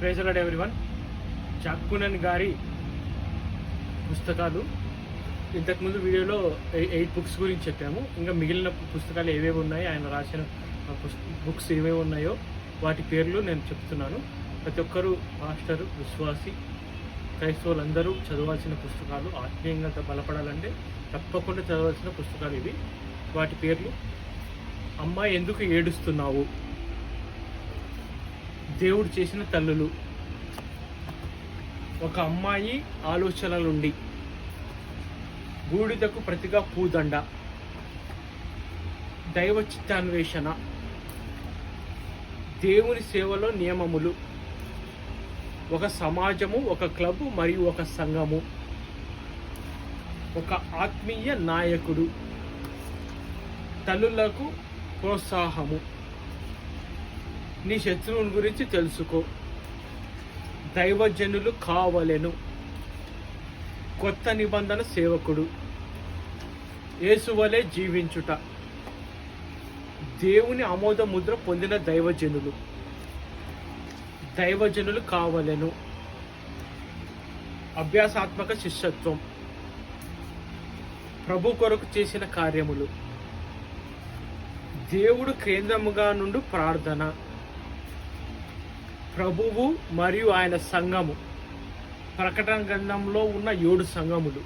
Praise the Lord everyone. చాక్కునన్ గారి పుస్తకాలు. ఇంతకుముందు వీడియోలో ఎయి- ఎయిట్ బుక్స్ గురించి చెప్పాము. ఇంకా మిగిలిన పుస్తకాలు ఏవేవి ఉన్నాయి ఆయన రాసిన బుక్స్ ఏవేవి ఉన్నాయో వాటి పేర్లు నేను చెప్తున్నాను. ప్రతి ఒక్కరూ మాస్టర్ విశ్వాసి క్రైస్తవులందరూ చదవాల్సిన పుస్తకాలు ఆత్మీయంగా బలపడాలంటే తప్పకుండా చదవాల్సిన పుస్తకాలు ఇవి. వాటి పేర్లు అమ్మాయి ఎందుకు ఏడుస్తున్నావు? దేవుడు చేసిన తల్లులు. ఒక అమ్మాయి ఆలోచనలుండి బూడిదకు ప్రతిగా పూదండ దైవ చిత్తాన్వేషణ దేవుని సేవలో నియమములు ఒక సమాజము ఒక క్లబ్ మరియు ఒక సంఘము. ఒక ఆత్మీయ నాయకుడు. తల్లులకు ప్రోత్సాహము. నీ శత్రువుని గురించి తెలుసుకో. దైవజనులు కావలెను. కొత్త నిబంధన సేవకుడు. యేసువలే జీవించుట. దేవుని ఆమోద ముద్ర పొందిన దైవజనులు. దైవజనులు కావలెను. అభ్యాసాత్మక శిష్యత్వం. ప్రభు కొరకు చేసిన కార్యములు. దేవుడు కేంద్రముగా నుండి ప్రార్థన. ప్రభువు మరియు ఆయన సంఘము. ప్రకటన గ్రంథంలో ఉన్న ఏడు సంఘములు.